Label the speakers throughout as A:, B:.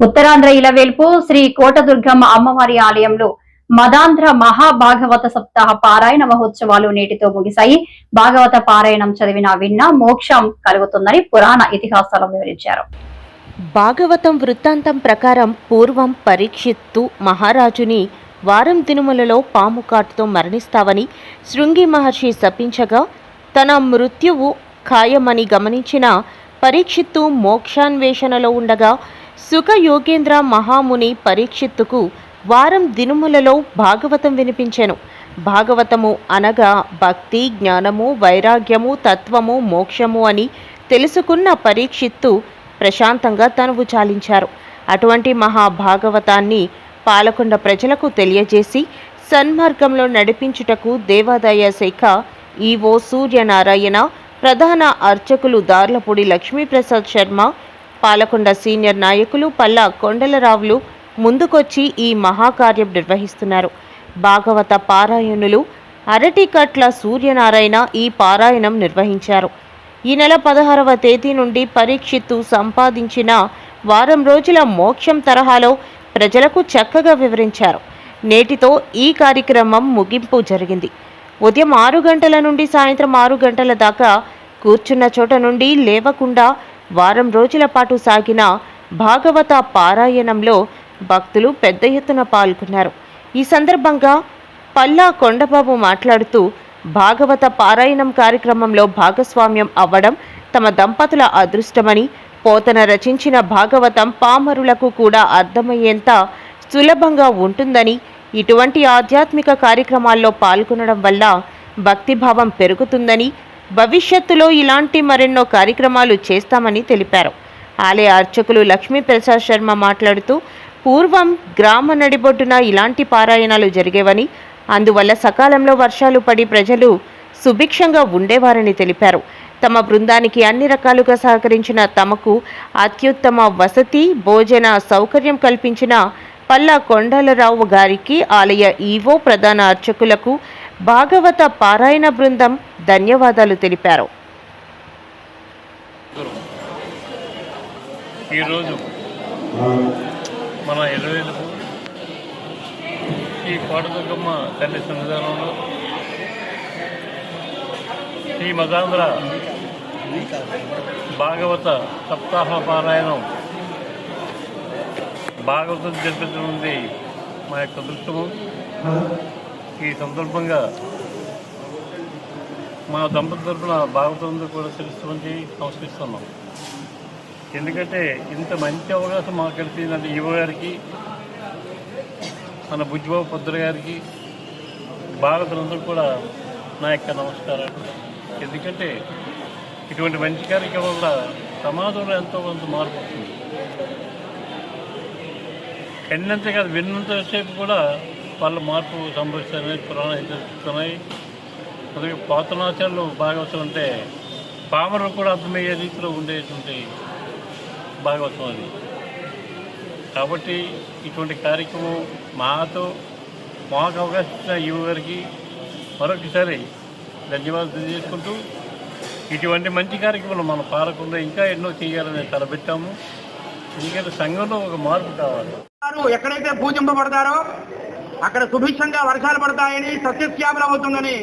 A: ఉత్తరాంధ్ర ఇలవేల్పు శ్రీ కోటదుర్గమ్మ అమ్మవారి ఆలయంలో మదాంధ్ర మహాభాగవత సప్తాహ పారాయణ మహోత్సవాలు నేటితో ముగిశాయి. భాగవత పారాయణం చదివిన విన్న మోక్షం కలుగుతుందని పురాణ ఇతిహాసాలు వివరించారు.
B: భాగవతం వృత్తాంతం ప్రకారం పూర్వం పరీక్షిత్తు మహారాజుని వారం దినుములలో పాము కాటుతో మరణిస్తావని శృంగి మహర్షి శపించగా తన మృత్యువు ఖాయమని గమనించిన పరీక్షిత్తు మోక్షాన్వేషణలో ఉండగా సుఖ యోగేంద్ర మహాముని పరీక్షిత్తుకు వారం దినుములలో భాగవతం వినిపించెను. భాగవతము అనగా భక్తి జ్ఞానము వైరాగ్యము తత్వము మోక్షము అని తెలుసుకున్న పరీక్షిత్తు ప్రశాంతంగా తనువు చాలించారు. అటువంటి మహాభాగవతాన్ని పాలకొండ ప్రజలకు తెలియజేసి సన్మార్గంలో నడిపించుటకు దేవాదాయ శాఖ ఈవో సూర్యనారాయణ ప్రధాన అర్చకులు దార్లపూడి లక్ష్మీప్రసాద్ శర్మ పాలకొండ సీనియర్ నాయకులు పల్లా కొండలరావులు ముందుకొచ్చి ఈ మహాకార్యం నిర్వహిస్తున్నారు. భాగవత పారాయణులు అరటికట్ల సూర్యనారాయణ ఈ పారాయణం నిర్వహించారు. ఈ నెల పదహారవ తేదీ నుండి పరీక్షిత్తు సంపాదించిన వారం రోజుల మోక్షం తరహాలో ప్రజలకు చక్కగా వివరించారు. నేటితో ఈ కార్యక్రమం ముగింపు జరిగింది. ఉదయం ఆరు గంటల నుండి సాయంత్రం ఆరు గంటల దాకా కూర్చున్న చోట నుండి లేవకుండా వారం రోజుల పాటు సాగిన భాగవత పారాయణంలో భక్తులు పెద్ద ఎత్తున పాల్గొన్నారు. ఈ సందర్భంగా పల్లా కొండబాబు మాట్లాడుతూ భాగవత పారాయణం కార్యక్రమంలో భాగస్వామ్యం అవ్వడం తమ దంపతుల అదృష్టమని పోతన రచించిన భాగవతం పామరులకు కూడా అర్థమయ్యేంత సులభంగా ఉంటుందని ఇటువంటి ఆధ్యాత్మిక కార్యక్రమాల్లో పాల్గొనడం వల్ల భక్తిభావం పెరుగుతుందని భవిష్యత్తులో ఇలాంటి మరెన్నో కార్యక్రమాలు చేస్తామని తెలిపారు. ఆలయ అర్చకులు లక్ష్మీప్రసాద్ శర్మ మాట్లాడుతూ పూర్వం గ్రామ నడిబొడ్డున ఇలాంటి పారాయణాలు జరిగేవని అందువల్ల సకాలంలో వర్షాలు పడి ప్రజలు సుభిక్షంగా ఉండేవారని తెలిపారు. తమ బృందానికి అన్ని రకాలుగా సహకరించిన తమకు అత్యుత్తమ వసతి భోజన సౌకర్యం కల్పించిన పల్లా కొండలరావు గారికి ఆలయ ఈవో ప్రధాన అర్చకులకు భాగవత పారాయణ బృందం ధన్యవాదాలు తెలిపారు.
C: ఈరోజు మన ఎరువేలకు ఈ కోటదుర్గమ్మ తల్లి సన్నిధానంలో శ్రీ మదాంధ్ర భాగవత సప్తాహ పారాయణం భాగవతం జరిపించడం ఉంది మా యొక్క దృష్టము ఈ సందర్భంగా మా దంపతి తరపున భాగవతం కూడా తెలుస్తామని సంస్కరిస్తున్నాం ఎందుకంటే ఇంత మంచి అవకాశం మాకు కలిసిందంటే యువ గారికి మన బుజ్జిబాబు పొద్దుల గారికి భారతులందరూ కూడా నా యొక్క నమస్కారాలు. ఎందుకంటే ఇటువంటి మంచి కార్యక్రమం వల్ల సమాజంలో ఎంతో కొంత మార్పు వస్తుంది. కన్నంతే కాదు విన్నంత సేపు కూడా వాళ్ళ మార్పు సంభవిస్తాయని పురాణాలు తెలుస్తున్నాయి అందుకే పోతనాచారాలు భాగవతం అంటే పామరులు కూడా అర్థమయ్యే రీతిలో ఉండేటువంటి భాగవతం అది. కాబట్టి ఇటువంటి కార్యక్రమం మాతో మాకు అవకాశం ఇచ్చిన గారికి మరొకసారి ధన్యవాదాలు తెలియజేసుకుంటూ ఇటువంటి మంచి కార్యక్రమాలు మన పాలకుండా ఇంకా ఎన్నో చేయాలని తలపెట్టాము. ఎందుకంటే సంఘంలో ఒక మార్పు కావాలి.
D: ఎక్కడైతే పూజింపబడతారో అక్కడ సుభిక్షంగా వర్షాలు పడతాయని సస్యశ్యామలం అవుతుందని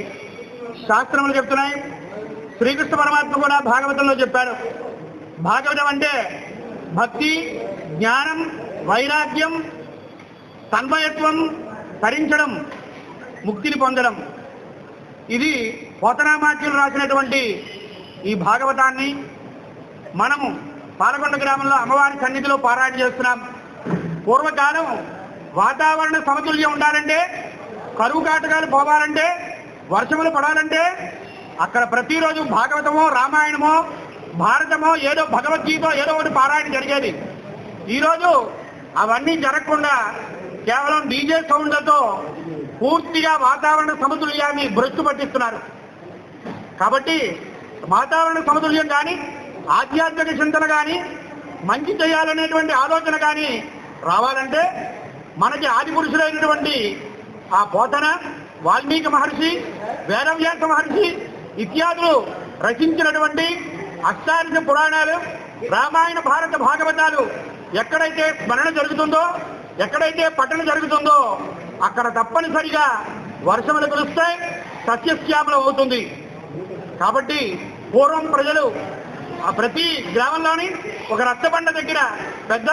D: శాస్త్రములు చెప్తున్నాయి. శ్రీకృష్ణ పరమాత్మ కూడా భాగవతంలో చెప్పారు. భాగవతం అంటే భక్తి జ్ఞానం వైరాగ్యం తన్మయత్వం తరించడం ముక్తిని పొందడం. ఇది పోతనామాచ్యులు రాసినటువంటి ఈ భాగవతాన్ని మనము పాలకొండ గ్రామంలో అమ్మవారి సన్నిధిలో పారాయణ చేస్తున్నాం. పూర్వకాలం వాతావరణ సమతుల్యం ఉండాలంటే కరువు కాటకాలు పోవాలంటే వర్షములు పడాలంటే అక్కడ ప్రతిరోజు భాగవతమో రామాయణమో భారతమో ఏదో భగవద్గీత ఏదో ఒకటి పారాయణ జరిగేది. ఈరోజు అవన్నీ జరగకుండా కేవలం డీజే సౌండ్లతో పూర్తిగా వాతావరణ సమతుల్యాన్ని భ్రష్టు పట్టిస్తున్నారు. కాబట్టి వాతావరణ సమతుల్యం కానీ ఆధ్యాత్మిక చింతన కానీ మంచి చేయాలనేటువంటి ఆలోచన కానీ రావాలంటే మనకి ఆది పురుషులైనటువంటి ఆ బోధన వాల్మీకి మహర్షి వేదవ్యాస మహర్షి ఇత్యాదులు రచించినటువంటి అష్టాదశ పురాణాలు రామాయణ భారత భాగవతాలు ఎక్కడైతే స్మరణ జరుగుతుందో ఎక్కడైతే పఠన జరుగుతుందో అక్కడ తప్పనిసరిగా వర్షములు కురుస్తే సస్యశ్యామలం అవుతుంది. కాబట్టి పూర్వం ప్రజలు ఆ ప్రతి గ్రామంలోని ఒక రచ్చబండ దగ్గర పెద్ద